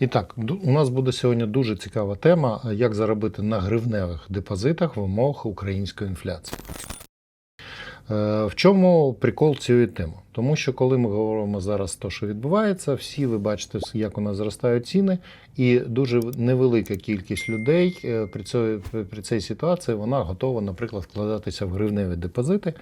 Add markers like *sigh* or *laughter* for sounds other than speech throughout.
І так, у нас буде сьогодні дуже цікава тема, як заробити на гривневих депозитах в умовах української інфляції. Е, В чому прикол цієї теми? Тому що коли ми говоримо зараз те, що відбувається, всі ви бачите, як у нас зростають ціни, і дуже невелика кількість людей е, при цій, при цій ситуації вона готова, наприклад, вкладатися в гривневі депозити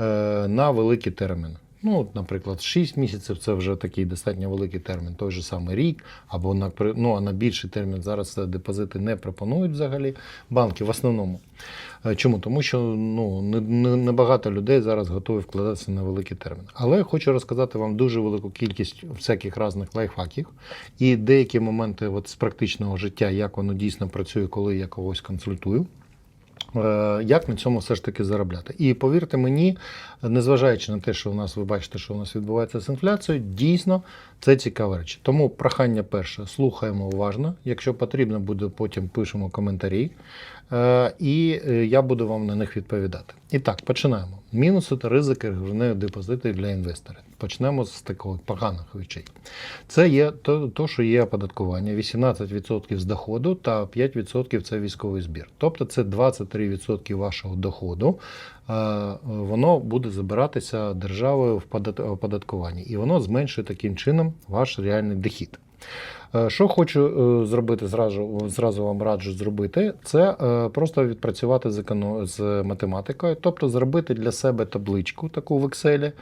е, на великі терміни. Ну, от, наприклад, 6 місяців це вже такий достатньо великий термін, той же самий рік, або на ну, а на більший термін зараз депозити не пропонують взагалі банки в основному. Е, Чому? Тому що ну, не- не- людей зараз готові вкладатися на великий термін. Але хочу розказати вам дуже велику кількість всяких різних лайфхаків і деякі моменти от, з практичного життя, як воно дійсно працює, коли я когось консультую. Е, Як на цьому все ж таки заробляти? І повірте мені, незважаючи на те, що у нас ви бачите, що у нас відбувається з інфляцією, дійсно це цікава річ. Тому прохання перше, слухаємо уважно. Якщо потрібно буде, потім пишемо коментарі, і е, я буду вам на них відповідати. І так, починаємо. Мінуси та ризики гривневих депозитів для інвесторів. Почнемо з таких поганих речей. Це є то, то, що є оподаткування 18% з доходу та 5% це військовий збір. Тобто це 23% вашого доходу. е, Воно буде забиратися державою в подат- оподаткуванні, і воно зменшує таким чином ваш реальний дохід. Е, Що хочу е, зробити зразу, зразу вам раджу зробити, це е, просто відпрацювати з, з математикою, тобто зробити для себе табличку таку в Excel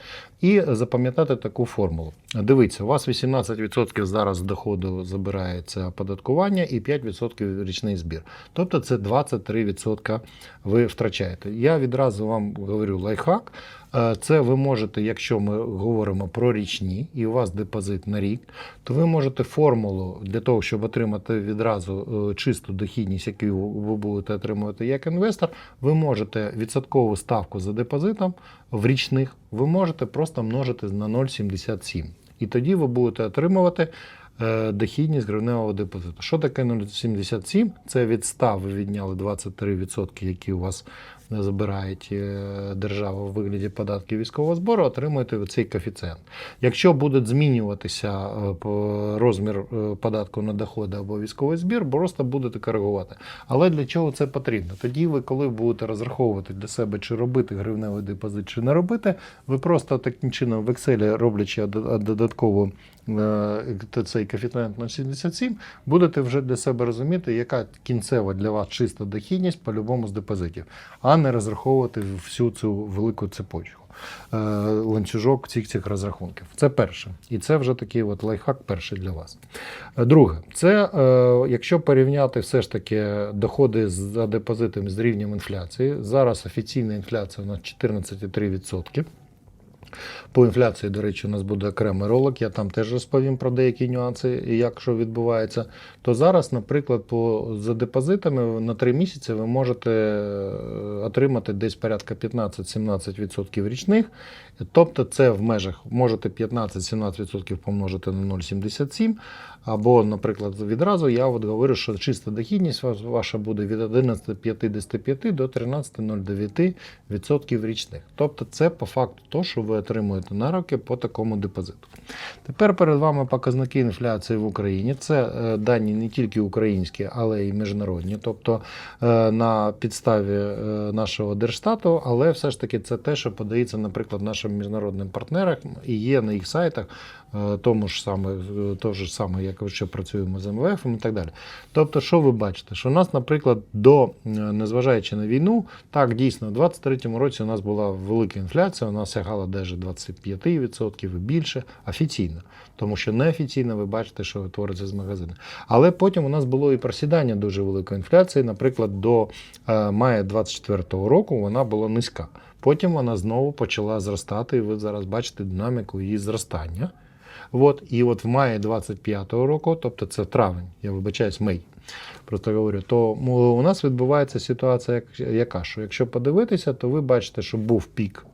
і запам'ятати таку формулу. Дивіться, у вас 18% зараз доходу забирається оподаткування і 5% річний збір. Тобто це 23% ви втрачаєте. Я відразу вам говорю лайфхак. Е, Це ви можете, якщо ми говоримо про річні і у вас депозит на рік, то ви можете формулу для того, щоб отримати відразу е, чисту дохідність, яку ви будете отримувати як інвестор, ви можете відсоткову ставку за депозитом в річних, ви можете просто множити на 0,77. І тоді ви будете отримувати е, дохідність гривневого депозиту. Що таке 0,77? Це від 100 ви відняли 23%, які у вас забирають е, держава в вигляді податків військового збору, отримуєте цей коефіцієнт. Якщо буде змінюватися е, розмір е, податку на доходи або військовий збір, просто будете коригувати. Але для чого це потрібно? Тоді ви, коли будете розраховувати для себе, чи робити гривневий депозит, чи не робити, ви просто таким чином в Excel, роблячи додатково цей коефіцієнт на 77, будете вже для себе розуміти, яка кінцева для вас чиста дохідність по-любому з депозитів, а не розраховувати всю цю велику цепочку. е, Ланцюжок цих цих розрахунків. Це перше. І це вже такий от лайфхак перший для вас. Е, Друге, це е, якщо порівняти все ж таки доходи за депозитами з рівнем інфляції. Зараз офіційна інфляція у нас 14,3%. По інфляції, до речі, у нас буде окремий ролик, я там теж розповім про деякі нюанси, і як що відбувається. То зараз, наприклад, по, за депозитами на 3 місяці ви можете е, отримати десь порядка 15-17% річних. Тобто це в межах можете 15-17% помножити на 0,77. Або, наприклад, відразу я от говорю, що чиста дохідність ваша буде від 11,55 до 13,09% річних. Тобто це по факту то, що ви отримуєте на роки по такому депозиту. Тепер перед вами показники інфляції в Україні. Це е, дані не тільки українські, але й міжнародні. Тобто е, на підставі е, нашого Держстату, але все ж таки це те, що подається, наприклад, нашим міжнародним партнерам і є на їх сайтах. е, Тому ж саме, е, то ж саме, як що працюємо з МВФ і так далі. Тобто, що ви бачите? Що у нас, наприклад, до е, незважаючи на війну, так дійсно, у 23-му році у нас була велика інфляція, вона сягала навіть 25% і більше офіційно, тому що неофіційно ви бачите, що твориться з магазину. Але потім у нас було і просідання дуже великої інфляції. Наприклад, до мая 24-го року вона була низька. Потім вона знову почала зростати, і ви зараз бачите динаміку її зростання. От, і от в маї 25-го року, тобто це травень, я вибачаюсь, мей, просто говорю, то у нас відбувається ситуація, як- яка, що якщо подивитися, то ви бачите, що був пік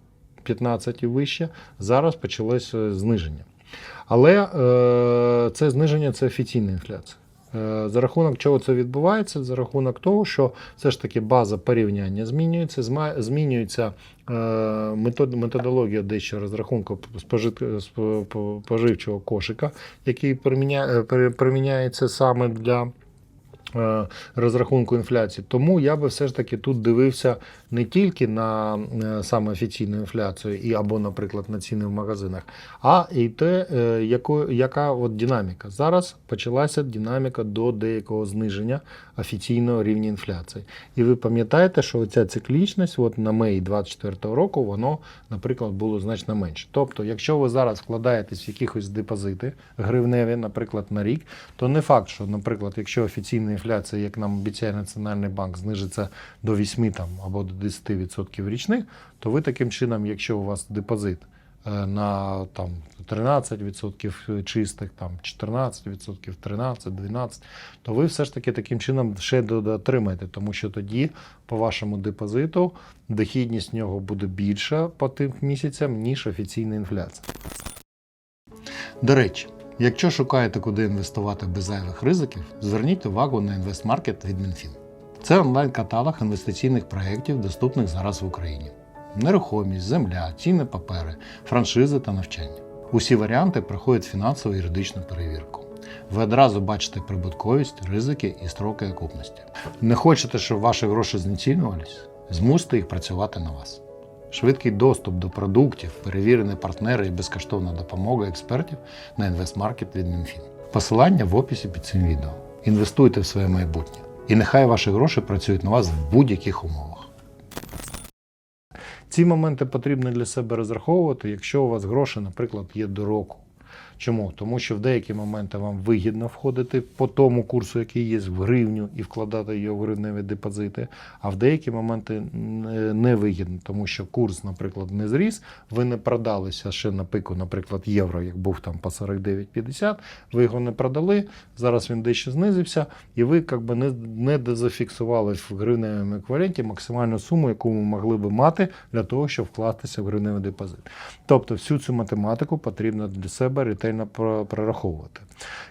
15 і вище, зараз почалося зниження. Але е, це зниження це офіційна інфляція. Е, За рахунок чого це відбувається? За рахунок того, що все ж таки база порівняння змінюється, змінюється е, методологія дещо розрахунку споживчого кошика, який е, приміняється саме для розрахунку інфляції. Тому я би все ж таки тут дивився не тільки на е, саме офіційну інфляцію і або, наприклад, на ціни в магазинах, а і те, е, яко, яка от динаміка. Зараз почалася динаміка до деякого зниження офіційного рівня інфляції. І ви пам'ятаєте, що ця циклічність от на Мей 2024 року, воно, наприклад, було значно менше. Тобто, якщо ви зараз вкладаєтесь в якихось депозити гривневі, наприклад, на рік, то не факт, що, наприклад, якщо офіційна інфляція, як нам обіцяє Національний банк, знижиться до 8 там, або до 10% річних, то ви таким чином, якщо у вас депозит е, на там, 13% чистих, там, 14%, 13%, 12%, то ви все ж таки таким чином ще дотримаєте, тому що тоді по вашому депозиту дохідність нього буде більша по тим місяцям, ніж офіційна інфляція. До речі, якщо шукаєте, куди інвестувати без зайвих ризиків, зверніть увагу на інвестмаркет від Мінфін. Це онлайн-каталог інвестиційних проєктів, доступних зараз в Україні. Нерухомість, земля, цінні папери, франшизи та навчання. Усі варіанти проходять фінансово юридичну перевірку. Ви одразу бачите прибутковість, ризики і строки окупності. Не хочете, щоб ваші гроші знецінювались? Змусьте їх працювати на вас. Швидкий доступ до продуктів, перевірені партнери і безкоштовна допомога експертів на інвестмаркет від Мінфін. Посилання в описі під цим відео. Інвестуйте в своє майбутнє. І нехай ваші гроші працюють на вас в будь-яких умовах. Ці моменти потрібно для себе розраховувати, якщо у вас гроші, наприклад, є до року. Чому? Тому що в деякі моменти вам вигідно входити по тому курсу, який є в гривню, і вкладати його в гривневі депозити, а в деякі моменти не- вигідно, тому що курс, наприклад, не зріс, ви не продалися ще на пику, наприклад, євро, як був там по 49,50, ви його не продали, зараз він дещо знизився, і ви як би, не, не дезафіксували в гривневому еквіваленті максимальну суму, яку ви могли би мати для того, щоб вкластися в гривневий депозит. Тобто всю цю математику потрібно для себе ретельно про- прораховувати.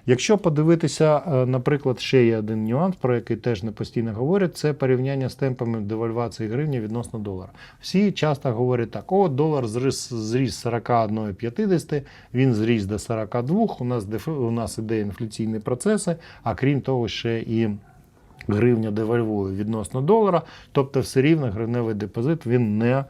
Якщо подивитися, е, наприклад, ще є один нюанс, про який теж не постійно говорять, це порівняння з темпами девальвації гривні відносно долара. Всі часто говорять так: о, долар зріс, зріс 41,50, він зріс до 42, у нас, у нас іде інфляційні процеси, а крім того, ще і гривня девальвує відносно долара, тобто все рівно гривневий депозит він не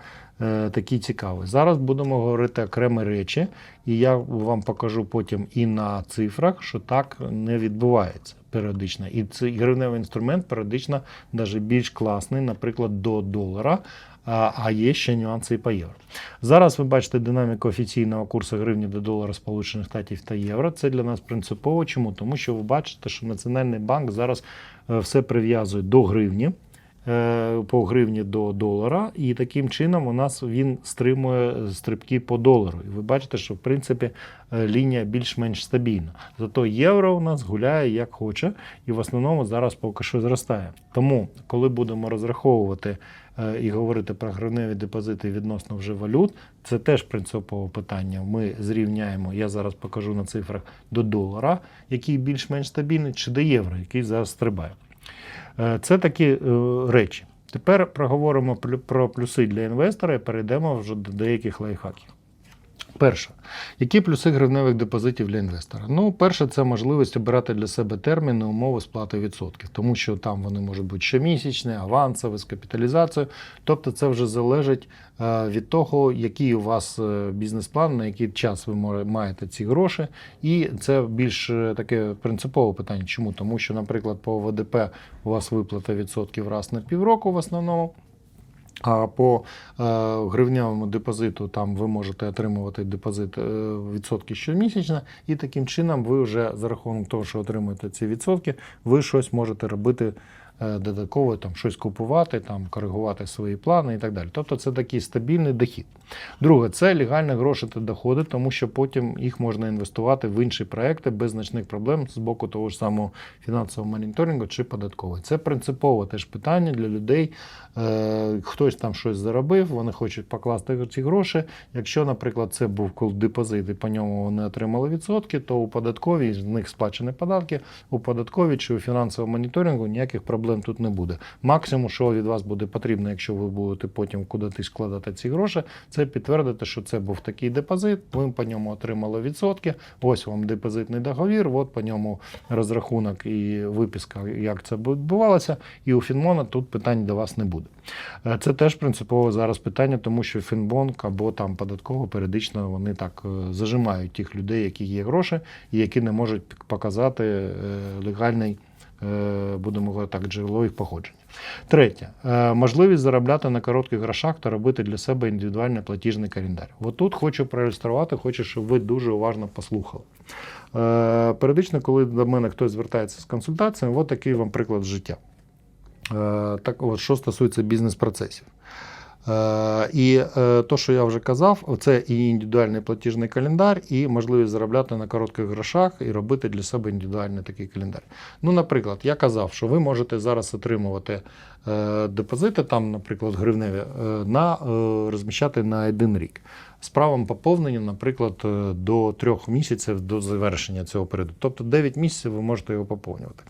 такий цікавий. Зараз будемо говорити окремі речі, і я вам покажу потім і на цифрах, що так не відбувається періодично. І цей гривневий інструмент періодично навіть більш класний, наприклад, до долара. А а є ще нюанси і по євро. Зараз ви бачите динаміку офіційного курсу гривні до долара Сполучених Штатів та євро. Це для нас принципово. Чому? Тому що ви бачите, що Національний банк зараз е, все прив'язує до гривні. Е, По гривні до долара, і таким чином у нас він стримує стрибки по долару. І ви бачите, що в принципі е, лінія більш-менш стабільна. Зато євро у нас гуляє як хоче, і в основному зараз поки що зростає. Тому, коли будемо розраховувати е, і говорити про гривневі депозити відносно вже валют, це теж принципове питання. Ми зрівняємо, я зараз покажу на цифрах до долара, який більш-менш стабільний, чи до євро, який зараз стрибає. Е, Це такі е, речі. Тепер проговоримо про плюси для інвестора і перейдемо вже до деяких лайфхаків. Перше, які плюси гривневих депозитів для інвестора? Ну, перше, це можливість обирати для себе терміни, умови сплати відсотків, тому що там вони можуть бути щомісячні, авансові, з капіталізацією. Тобто, це вже залежить е, від того, який у вас е, бізнес-план, на який час ви маєте ці гроші. І це більш е, таке принципове питання. Чому? Тому що, наприклад, по ВДП у вас виплата відсотків раз на півроку в основному. А по е, гривневому депозиту там ви можете отримувати депозит е, відсотки щомісячно, і таким чином ви вже за рахунок того, що отримуєте ці відсотки, ви щось можете робити додатково там щось купувати, там коригувати свої плани і так далі. Тобто це такий стабільний дохід. Друге, це легальні гроші та доходи, тому що потім їх можна інвестувати в інші проекти без значних проблем з боку того ж самого фінансового моніторингу чи податкової. Це принципове теж питання для людей. Е, хтось там щось заробив, вони хочуть покласти ці гроші. Якщо, наприклад, це був депозит і по ньому вони отримали відсотки, то у податковій з них сплачені податки, у податковій чи у фінансовому моніторингу ніяких проблем тут не буде. Максимум, що від вас буде потрібно, якщо ви будете потім кудись складати ці гроші, це підтвердити, що це був такий депозит, ви по ньому отримали відсотки. Ось вам депозитний договір, от по ньому розрахунок і виписка, як це відбувалося. І у Фінмона тут питань до вас не буде. Е, Це теж принципове зараз питання, тому що Фінбонк або там податково періодично вони так е, зажимають тих людей, які є гроші, і які не можуть показати е, легальний. Е, Будемо говорити так, джерело їх походження. Третє Е, можливість заробляти на коротких грошах та робити для себе індивідуальний платіжний календар. От тут хочу проілюструвати, хочу, щоб ви дуже уважно послухали. Е, Періодично, коли до мене хтось звертається з консультаціями, от такий вам приклад життя. Так, от, що стосується бізнес-процесів. Е, І е, то, що я вже казав, це і індивідуальний платіжний календар, і можливість заробляти на коротких грошах і робити для себе індивідуальний такий календар. Ну, наприклад, я казав, що ви можете зараз отримувати е, депозити, там, наприклад, гривневі, на, розміщати на один рік. З правом поповнення, наприклад, е, до трьох місяців до завершення цього періоду. Тобто 9 місяців ви можете його поповнювати.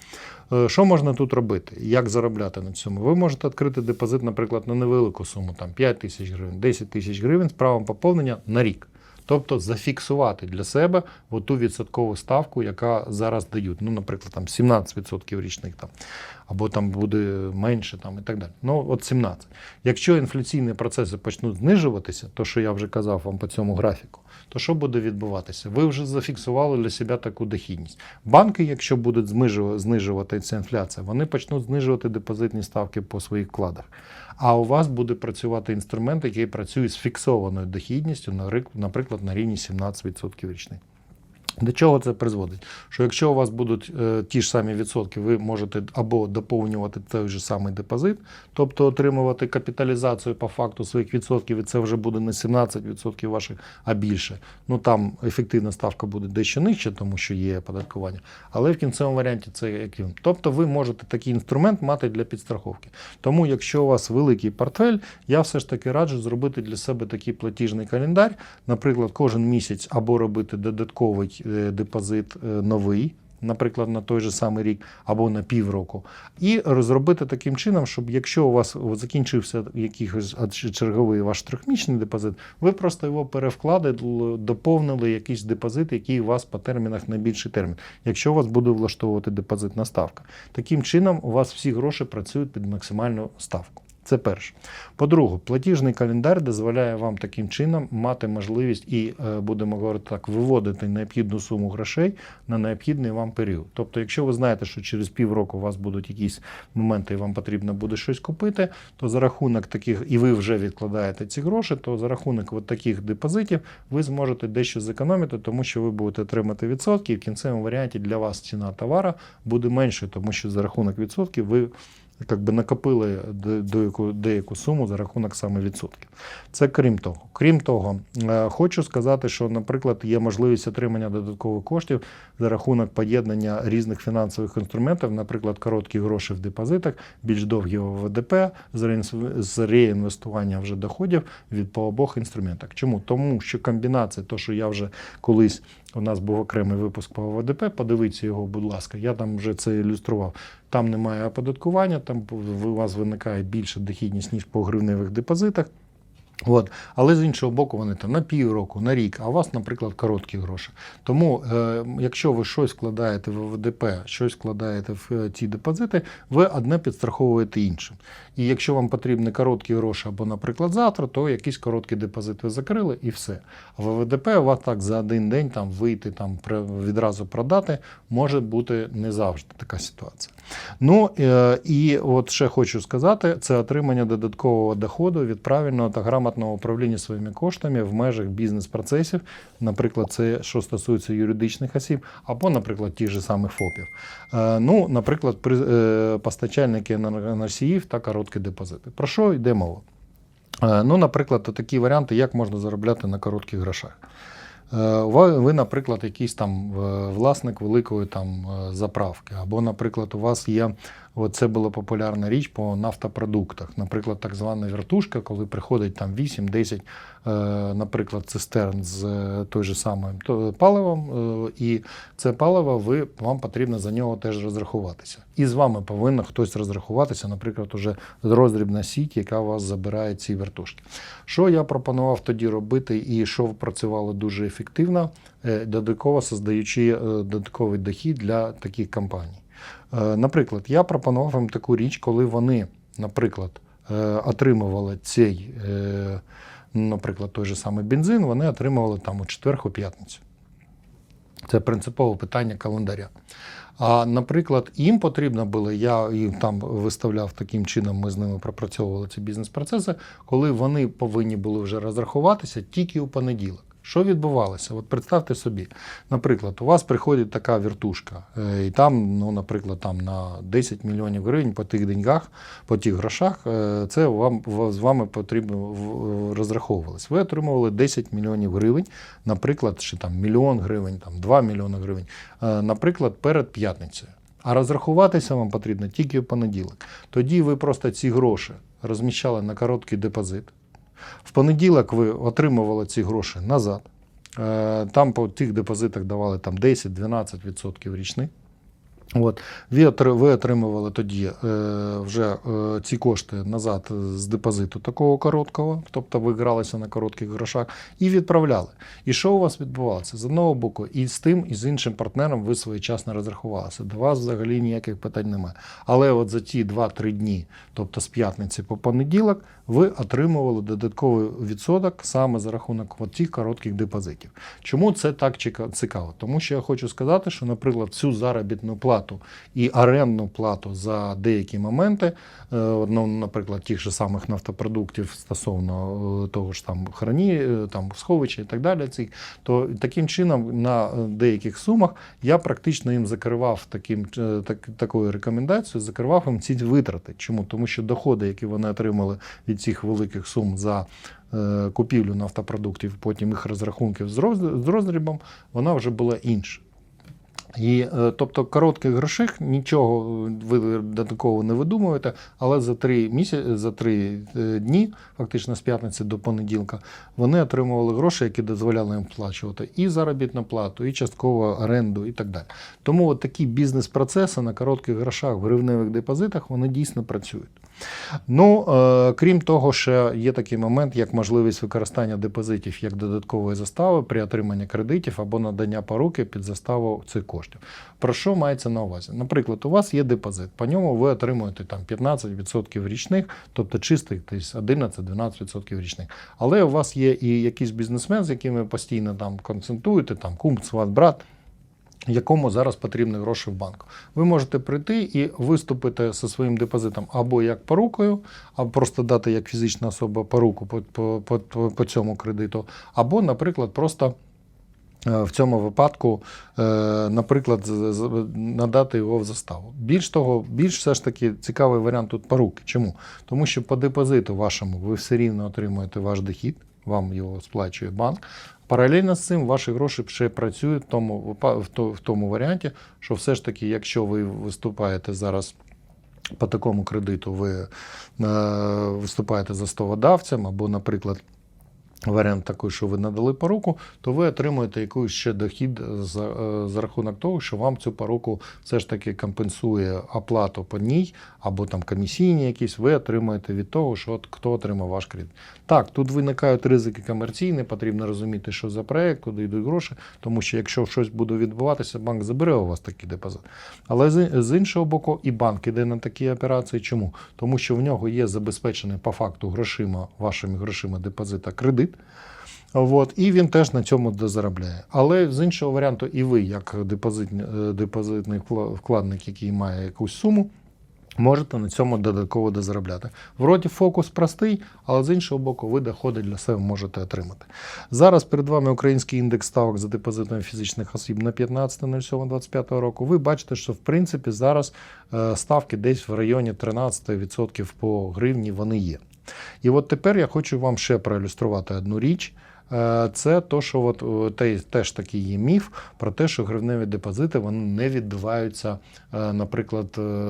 Е, Що можна тут робити? Як заробляти на цьому? Ви можете відкрити депозит, наприклад, на невелику суму, там 5 тисяч гривень, 10 тисяч гривень з правом поповнення на рік. Тобто зафіксувати для себе ту відсоткову ставку, яка зараз дають. Ну, наприклад, там 17% річних там, або там буде менше там, і так далі. Ну, от 17. Якщо інфляційні процеси почнуть знижуватися, то що я вже казав вам по цьому графіку, то що буде відбуватися? Ви вже зафіксували для себе таку дохідність. Банки, якщо будуть знижу- знижувати ця інфляція, вони почнуть знижувати депозитні ставки по своїх вкладах. А у вас буде працювати інструмент, який працює з фіксованою дохідністю, на рик- наприклад, на рівні 17% річних. До чого це призводить? Що якщо у вас будуть е, ті ж самі відсотки, ви можете або доповнювати той же самий депозит, тобто отримувати капіталізацію по факту своїх відсотків, і це вже буде не 17% ваших, а більше. Ну там ефективна ставка буде дещо нижче, тому що є оподаткування, але в кінцевому варіанті це він. Тобто ви можете такий інструмент мати для підстраховки. Тому, якщо у вас великий портфель, я все ж таки раджу зробити для себе такий платіжний календар, наприклад, кожен місяць або робити додатковий е, депозит е, новий. Наприклад, на той же самий рік або на півроку, і розробити таким чином, щоб якщо у вас закінчився якийсь черговий ваш трьохмісячний депозит, ви просто його перевкладали, доповнили якийсь депозит, який у вас по термінах на більший термін, якщо у вас буде влаштовувати депозитна ставка. Таким чином, у вас всі гроші працюють під максимальну ставку. Це перше. По-друге, платіжний календар дозволяє вам таким чином мати можливість і, е, будемо говорити так, виводити необхідну суму грошей на необхідний вам період. Тобто, якщо ви знаєте, що через півроку у вас будуть якісь моменти, і вам потрібно буде щось купити, то за рахунок таких, і ви вже відкладаєте ці гроші, то за рахунок от таких депозитів ви зможете дещо зекономити, тому що ви будете отримати відсотки, і в кінцевому варіанті для вас ціна товара буде меншою, тому що за рахунок відсотків ви як би накопили деяку, деяку суму за рахунок саме відсотків. Це крім того. Крім того, е, хочу сказати, що, наприклад, є можливість отримання додаткових коштів за рахунок поєднання різних фінансових інструментів, наприклад, короткі гроші в депозитах, більш довгі ОВДП з реінвестування вже доходів від по обох інструментах. Чому? Тому що комбінація, то, що я вже колись у нас був окремий випуск по ОВДП, подивіться його, будь ласка, я там вже це ілюстрував. Там немає оподаткування, там у вас виникає більша дохідність, ніж по гривневих депозитах. От. Але з іншого боку, вони там на півроку, на рік, а у вас, наприклад, короткі гроші. Тому, е, якщо ви щось вкладаєте в ВДП, щось вкладаєте в е, ці депозити, ви одне підстраховуєте іншим. І якщо вам потрібні короткі гроші або, наприклад, завтра, то якийсь короткий депозит ви закрили і все. А в ВДП у вас так за один день там вийти, там відразу продати, може бути не завжди така ситуація. Ну е, і от ще хочу сказати: це отримання додаткового доходу від правильного та грамотного управління своїми коштами в межах бізнес-процесів. Наприклад, це що стосується юридичних осіб, або, наприклад, тих же самих ФОПів. Е, Ну, наприклад, е, постачальники енергоносіїв та короткі депозити. Про що йде мова? Ну, наприклад, такі варіанти, як можна заробляти на коротких грошах. Е, Ви, наприклад, якийсь там е, власник великої там е, заправки, або, наприклад, у вас є, от це була популярна річ по нафтопродуктах, наприклад, так звана вертушка, коли приходить там 8-10, е, наприклад, цистерн з е, той же самим паливом, е, і це паливо ви, вам потрібно за нього теж розрахуватися. І з вами повинен хтось розрахуватися, наприклад, уже роздрібна сіть, яка вас забирає ці вертушки. Що я пропонував тоді робити, і що працювало дуже ефективно, додатково создаючи додатковий дохід для таких компаній. Е, Наприклад, я пропонував їм таку річ, коли вони, наприклад, е, отримували цей, е, наприклад, той же самий бензин, вони отримували там у четвер у п'ятницю. Це принципове питання календаря. А, наприклад, їм потрібно було, я їм там виставляв таким чином, ми з ними пропрацьовували ці бізнес-процеси, коли вони повинні були вже розрахуватися тільки у понеділок. Що відбувалося? От представте собі, наприклад, у вас приходить така віртушка, е, і там, ну, наприклад, там на 10 мільйонів гривень по тих деньгах, по тих грошах, е, це вам з вами потрібно розраховувалось. Ви отримували 10 мільйонів гривень, наприклад, чи там мільйон гривень, там 2 мільйони гривень, е, наприклад, перед п'ятницею. А розрахуватися вам потрібно тільки в понеділок. Тоді ви просто ці гроші розміщали на короткий депозит. В понеділок ви отримували ці гроші назад. Е, Там по тих депозитах давали там 10-12% річних. От. Ви, отримували тоді е, вже е, ці кошти назад з депозиту такого короткого, тобто ви гралися на коротких грошах, і відправляли. І що у вас відбувалося? З одного боку, і з тим, і з іншим партнером ви своєчасно розрахувалися. До вас взагалі ніяких питань немає. Але от за ті 2-3 дні, тобто з п'ятниці по понеділок, ви отримували додатковий відсоток саме за рахунок тих коротких депозитів. Чому це так цікаво? Тому що я хочу сказати, що, наприклад, цю заробітну плату і орендну плату за деякі моменти, е, ну, наприклад, тих же самих нафтопродуктів стосовно е, того ж там храні, е, там сховища і так далі, цих, то таким чином на деяких сумах я практично їм закривав таким, так, такою рекомендацією, закривав їм ці витрати. Чому? Тому що доходи, які вони отримали від цих великих сум за е, купівлю нафтопродуктів, потім їх розрахунків з роз- з роздрібом, вона вже була інша. І, е, тобто, коротких грошей нічого ви додатково не видумуєте, але за три місяці, за три е, дні, фактично з п'ятниці до понеділка, вони отримували гроші, які дозволяли їм сплачувати і заробітну плату, і часткову оренду, і так далі. Тому от такі бізнес-процеси на коротких грошах в гривневих депозитах вони дійсно працюють. Ну, е, крім того, ще є такий момент, як можливість використання депозитів як додаткової застави при отриманні кредитів або надання поруки під заставу цих коштів. Про що мається на увазі? Наприклад, у вас є депозит, по ньому ви отримуєте там 15% річних, тобто чистих десь 11-12% річних. Але у вас є і якийсь бізнесмен, з яким ви постійно там концентруєте, там кум, сват, брат якому зараз потрібні гроші в банку. Ви можете прийти і виступити зі своїм депозитом або як порукою, або просто дати як фізична особа поруку по, по, по, по, цьому кредиту, або, наприклад, просто. е, В цьому випадку, е, наприклад, надати його в заставу. Більш того, більш все ж таки цікавий варіант тут поруки. Чому? Тому що по депозиту вашому ви все рівно отримуєте ваш дохід, вам його сплачує банк. Паралельно з цим ваші гроші ще працюють в тому, в тому варіанті, що все ж таки, якщо ви виступаєте зараз по такому кредиту, ви е, виступаєте за стоводавцем, або, наприклад, варіант такий, що ви надали поруку, то ви отримуєте якийсь ще дохід за, е, за рахунок того, що вам цю поруку все ж таки компенсує оплату по ній, або там комісійні якісь, ви отримуєте від того, що от хто отримав ваш кредит. Так, тут виникають ризики комерційні, потрібно розуміти, що за проект, куди йдуть гроші, тому що якщо щось буде відбуватися, банк забере у вас такий депозит. Але з, з іншого боку, і банк іде на такі операції. Чому? Тому що в нього є забезпечений по факту грошима, вашими грошима депозита кредит. От, і він теж на цьому дозаробляє. Але з іншого варіанту, і ви, як депозитний, е, депозитний вкладник, який має якусь суму, можете на цьому додатково дозаробляти. Вроді фокус простий, але з іншого боку, ви доходи для себе можете отримати. Зараз перед вами український індекс ставок за депозитами фізичних осіб на 15.07.25 року. Ви бачите, що в принципі зараз е, ставки десь в районі 13% по гривні вони є. І от тепер я хочу вам ще проілюструвати одну річ. Е, Це то, що от, е, те- теж такий є міф про те, що гривневі депозити вони не відбиваються, е, наприклад,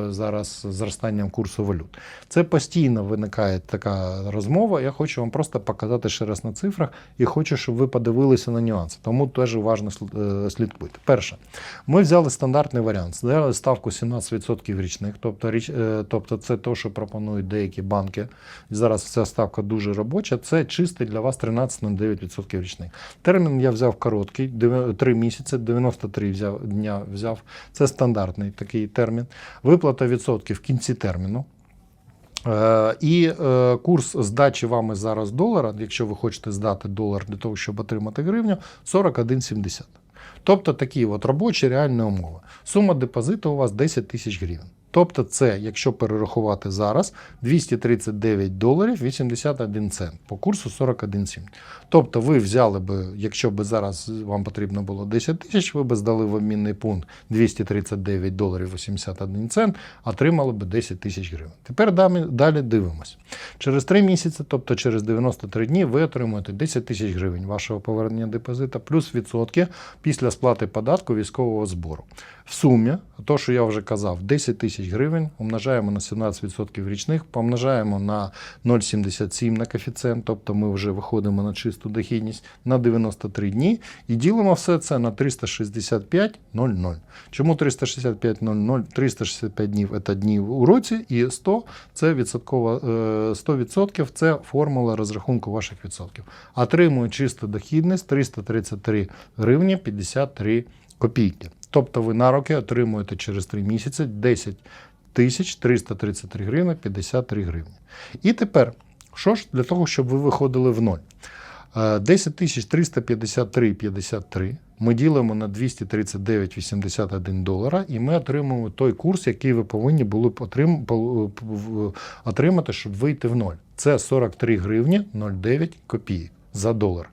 зараз зростанням курсу валют. Це постійно виникає така розмова. Я хочу вам просто показати ще раз на цифрах і хочу, щоб ви подивилися на нюанси. Тому теж уважно сл- слідкуйте. Перше, ми взяли стандартний варіант, взяли ставку 17% річних, тобто, річ, тобто це те, що пропонують деякі банки. Зараз ця ставка дуже робоча. Це чистий для вас 13,09% річних. Термін я взяв короткий, 3 місяці, 93 взяв, дня взяв. Це стандартний такий термін. Виплата відсотків в кінці терміну. Е, І е, курс здачі вами зараз долара, якщо ви хочете здати долар для того, щоб отримати гривню, 41,70. Тобто такі от робочі реальні умови. Сума депозиту у вас 10 тисяч гривень. Тобто це, якщо перерахувати зараз, 239 доларів 81 цент по курсу 41,7. Тобто ви взяли би, якщо б зараз вам потрібно було 10 тисяч, ви б здали в обмінний пункт 239 доларів 81 цент, отримали б 10 тисяч гривень. Тепер далі, дивимось. Через 3 місяці, тобто через 93 дні, ви отримуєте 10 тисяч гривень вашого повернення депозита, плюс відсотки після сплати податку військового збору. В сумі, то, що я вже казав, 10 тисяч гривень умножаємо на 17% річних, помножаємо на 0,77 на коефіцієнт, тобто ми вже виходимо на чисту дохідність на 93 дні і ділимо все це на 365,00. Чому 365,00? 365 днів це дні у році, і 100 це відсоткова, е, 100% це формула розрахунку ваших відсотків. Отримую чисту дохідність 333 гривні 53 копійки. Тобто ви на роки отримуєте через 3 місяці 10 тисяч 333 гривні 53 гривні. І тепер, що ж для того, щоб ви виходили в ноль? Е, 10 353,53 ми ділимо на 239,81 долара, і ми отримуємо той курс, який ви повинні були б отримати, щоб вийти в ноль. Це 43 гривні 09 копійок за долар.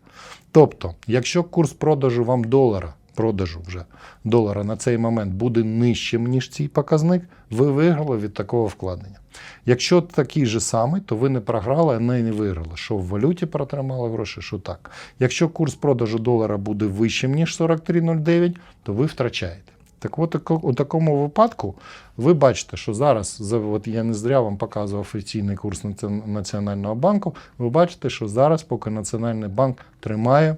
Тобто, якщо курс продажу вам долара, продажу вже долара на цей момент буде нижчим, ніж цей показник, ви виграли від такого вкладення. Якщо такий же самий, то ви не програли, а не виграли. Що в валюті протримали гроші, що так. Якщо курс продажу долара буде вищим, ніж 43,09, то ви втрачаєте. Так от у такому випадку ви бачите, що зараз, за- от я не зря вам показував офіційний курс Національного банку, ви бачите, що зараз, поки Національний банк тримає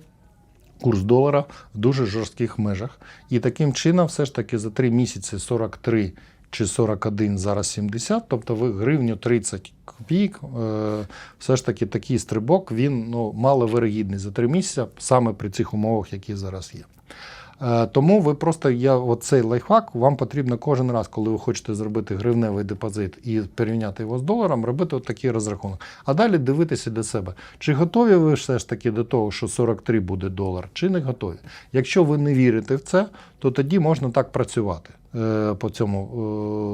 курс долара в дуже жорстких межах. І таким чином, все ж таки, за 3 місяці 43 чи 41, зараз 70, тобто ви гривню 30 копійок, е, все ж таки такий стрибок, він ну, маловирогідний за 3 місяці, саме при цих умовах, які зараз є. Е, Тому ви просто я оцей лайфхак вам потрібно кожен раз, коли ви хочете зробити гривневий депозит і порівняти його з доларом, робити от такий розрахунок. А далі дивитися до себе, чи готові ви все ж таки до того, що 43 буде долар, чи не готові. Якщо ви не вірите в це, то тоді можна так працювати е, по цьому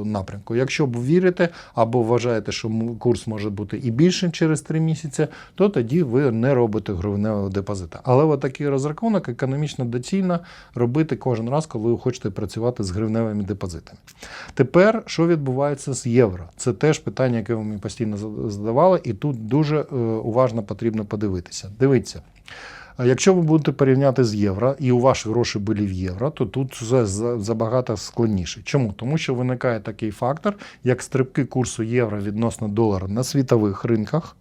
е, напрямку. Якщо б вірите або вважаєте, що курс може бути і більшим через 3 місяці, то тоді ви не робите гривневого депозита. Але от такий розрахунок економічно доцільно робити кожен раз, коли ви хочете працювати з гривневими депозитами. Тепер, що відбувається з євро? Це теж питання, яке ви мені постійно задавали, і тут дуже е, уважно потрібно подивитися. Дивіться. Якщо ви будете порівняти з євро, і у ваші гроші були в євро, то тут все забагато складніше. Чому? Тому що виникає такий фактор, як стрибки курсу євро відносно долара на світових ринках,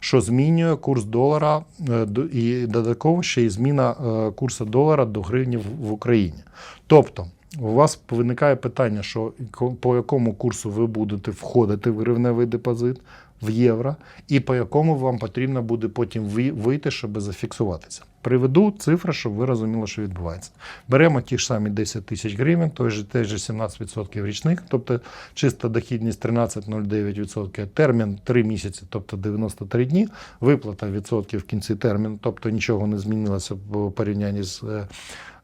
що змінює курс долара е, і додатково ще й зміна е, курсу долара до гривні в Україні. Тобто, у вас виникає питання, що по якому курсу ви будете входити в гривневий депозит. В євро, і по якому вам потрібно буде потім вийти, щоб зафіксуватися. Приведу цифри, щоб ви розуміли, що відбувається. Беремо ті ж самі 10 тисяч гривень, той же, теж же 17% річних, тобто чиста дохідність 13,09%, термін 3 місяці, тобто 93 дні, виплата відсотків в кінці терміну, тобто нічого не змінилося в порівнянні з, е,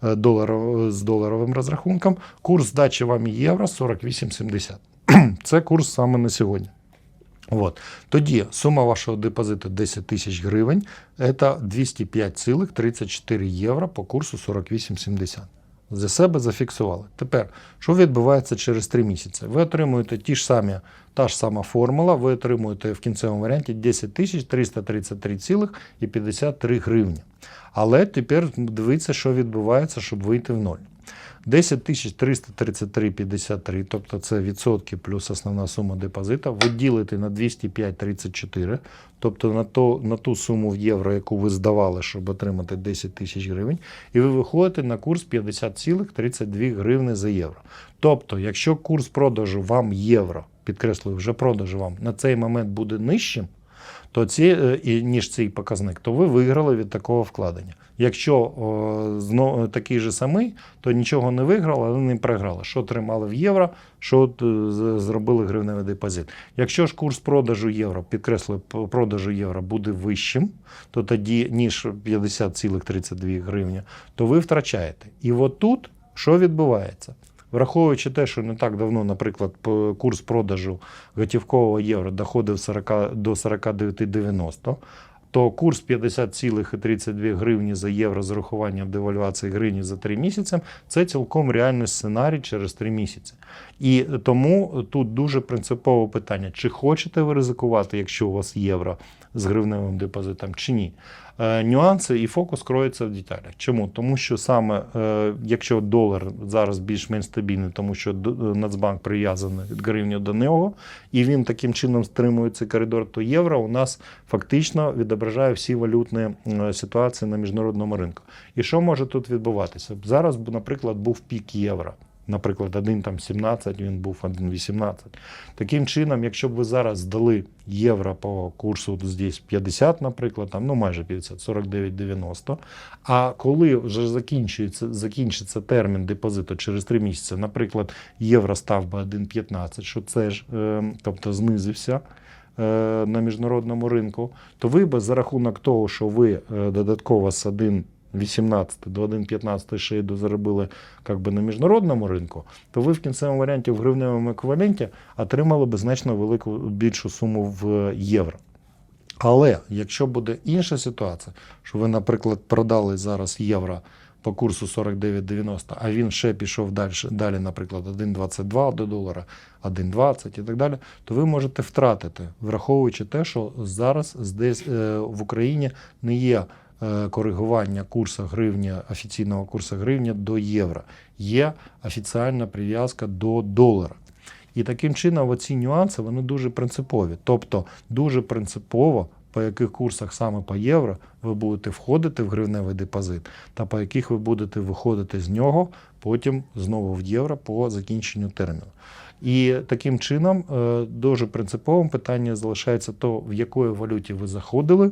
е, доларов, з доларовим розрахунком. Курс здачі вам євро 48,70. *clears throat* Це курс саме на сьогодні. От. Тоді сума вашого депозиту 10 тисяч гривень це 205,34 євро по курсу 48,70. За себе зафіксували. Тепер, що відбувається через 3 місяці? Ви отримуєте ті ж самі, та ж сама формула, ви отримуєте в кінцевому варіанті 10 333,53 гривні. Але тепер дивіться, що відбувається, щоб вийти в ноль. 10 тисяч 333,53, тобто це відсотки плюс основна сума депозита, ви ділите на 205,34, тобто на, то, на ту суму в євро, яку ви здавали, щоб отримати 10 тисяч гривень, і ви виходите на курс 50,32 гривни за євро. Тобто, якщо курс продажу вам євро, підкреслюю, вже продажу вам на цей момент буде нижчим, то ці, е, і, ніж цей показник, то ви виграли від такого вкладення. Якщо о, такий же самий, то нічого не виграли, але не програли. Що тримали в євро, що е, зробили гривневий депозит. Якщо ж курс продажу євро, підкреслюю, продажу євро буде вищим, то тоді ніж 50,32 гривні, то ви втрачаєте. І от тут що відбувається? Враховуючи те, що не так давно, наприклад, курс продажу готівкового євро доходив 40, до 49,90, то курс 50,32 гривні за євро з урахуванням девальвації гривні за 3 місяці це цілком реальний сценарій через 3 місяці. І тому тут дуже принципове питання: чи хочете ви ризикувати, якщо у вас євро з гривневим депозитом, чи ні. Е, нюанси і фокус кроється в деталях. Чому? Тому що саме е, якщо долар зараз більш-менш стабільний, тому що Нацбанк прив'язаний гривню до нього, і він таким чином стримує цей коридор, то євро у нас фактично відображає всі валютні е, ситуації на міжнародному ринку. І що може тут відбуватися? Зараз, наприклад, був пік євро. Наприклад, 1,17, він був 1,18. Таким чином, якщо б ви зараз здали євро по курсу здесь 50, наприклад, там, ну майже 50, 49,90, а коли вже закінчується, закінчиться термін депозиту через 3 місяці, наприклад, євро став би 1,15, що це ж, е, тобто знизився, е, на міжнародному ринку, то ви би за рахунок того, що ви е, додатково з 1,18 до 1,15 ще й дозаробили би, на міжнародному ринку, то ви в кінцевому варіанті в гривневому еквіваленті отримали би значно велику більшу суму в євро. Але якщо буде інша ситуація, що ви, наприклад, продали зараз євро по курсу 49,90, а він ще пішов далі, далі наприклад, 1,22 до долара, 1,20 і так далі, то ви можете втратити, враховуючи те, що зараз здесь е, в Україні не є коригування курсу гривні, офіційного курсу гривні до євро. Є офіціальна прив'язка до долара. І таким чином оці нюанси вони дуже принципові. Тобто дуже принципово, по яких курсах саме по євро ви будете входити в гривневий депозит, та по яких ви будете виходити з нього потім знову в євро по закінченню терміну. І таким чином е, дуже принциповим питання залишається то, в якої валюті ви заходили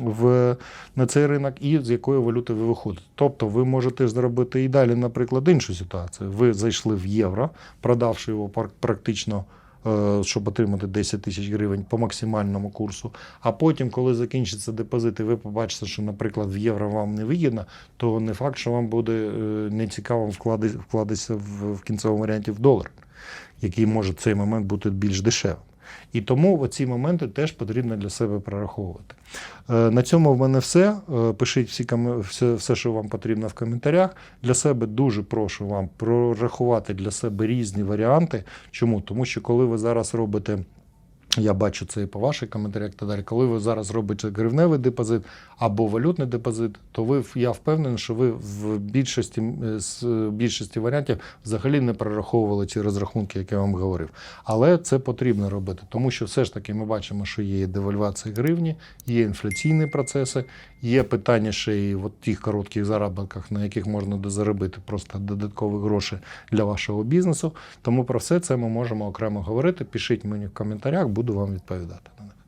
в, на цей ринок і з якої валюти ви виходите. Тобто ви можете зробити і далі, наприклад, іншу ситуацію. Ви зайшли в євро, продавши його практично. е, Щоб отримати 10 тисяч гривень по максимальному курсу. А потім, коли закінчиться депозит, і ви побачите, що, наприклад, в євро вам не вигідно, то не факт, що вам буде е, нецікаво вкладатися в кінцевому варіанті в долар, який може в цей момент бути більш дешевим. І тому оці моменти теж потрібно для себе прораховувати. Е, На цьому в мене все. Е, Пишіть всі все, все, що вам потрібно в коментарях. Для себе дуже прошу вам прорахувати для себе різні варіанти. Чому? Тому що коли ви зараз робите. Я бачу це і по ваших коментарях та далі. Коли ви зараз робите гривневий депозит або валютний депозит, то ви я впевнений, що ви в більшості е, з більшості варіантів взагалі не прораховували ці розрахунки, які я вам говорив. Але це потрібно робити, тому що все ж таки ми бачимо, що є девальвація гривні, є інфляційні процеси, Є питання ще і в тих коротких заробітках, на яких можна дозаробити просто додаткові гроші для вашого бізнесу. Тому про все це ми можемо окремо говорити. Пишіть мені в коментарях, буду вам відповідати на них.